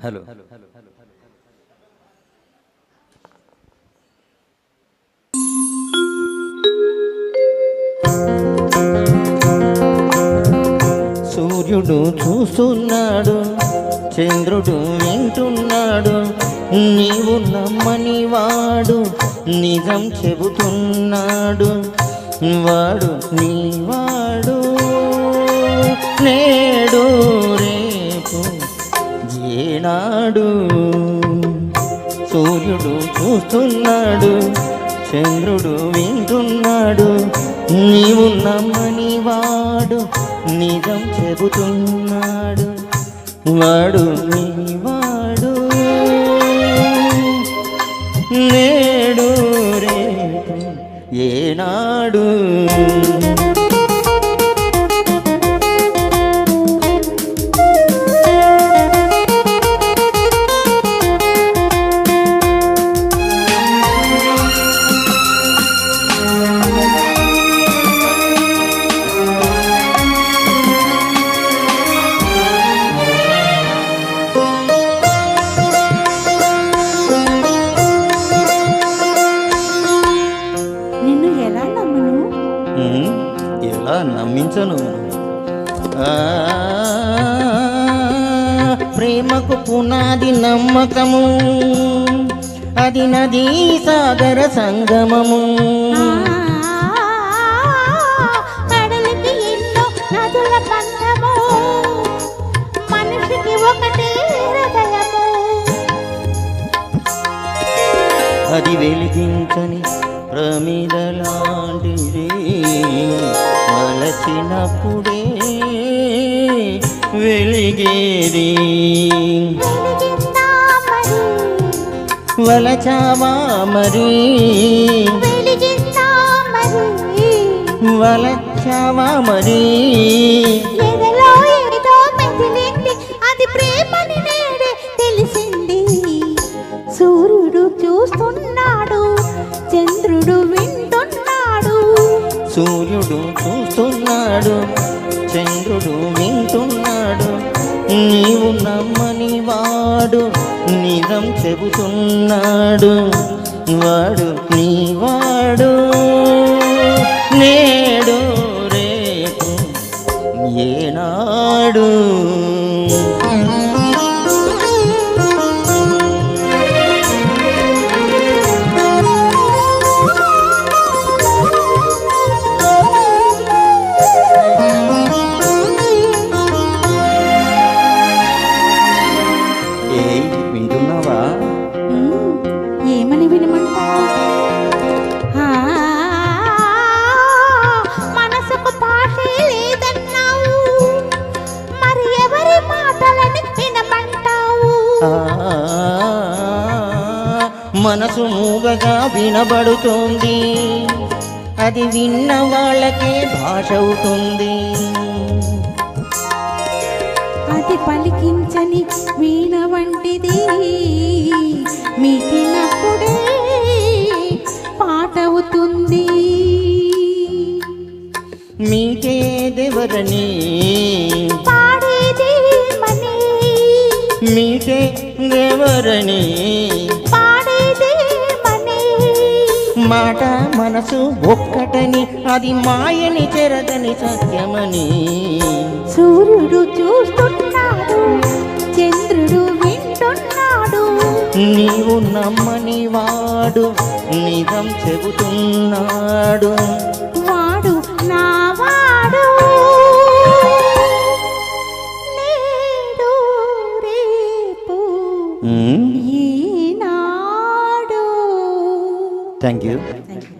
Hello. సూర్యుడు చూస్తున్నాడు చంద్రుడు వింటున్నాడు నీవు నమ్మని వాడు నిజం చెబుతున్నాడు వాడు నీవాడు నేడు నాడు సూర్యుడు చూస్తున్నాడు చంద్రుడు వింటున్నాడు నీవు నమ్మని వాడు నిజం చెబుతున్నాడు వాడు నీవాడు నేడు రేపు ఏనాడు నమ్మించను ఆ, ప్రేమకు పునాది నమ్మకము. అది నదీ సాగర సంగమము. అది వెలిగించని ప్రమిద లాంటిది వెలిగేది. వలచావా మరి? వలచావా మరి? అది ప్రేమని చూస్తున్నాడు చంద్రుడు వింటున్నాడు. నీవు నమ్మని వాడు నిజం చెబుతున్నాడు. వాడు నీవాడు. నేడు రేపు ఏనాడు. మనసు మూగగా వినబడుతోంది. అది విన్న వాళ్ళకే భాష అవుతుంది. అది పలికించని వీణ వంటిది. మీటినప్పుడే పాట అవుతుంది మీకేదెవరని పాడేది మని. మాట మనసు ఒక్కటని అది మాయని చెరగని సత్యమని. సూర్యుడు చూస్తున్నాడు చంద్రుడు వింటున్నాడు. నీవు నమ్మని వాడు నిజం చెబుతున్నాడు. వాడు నా ఈనాడు థ్యాంక్ యూ థ్యాంక్ యూ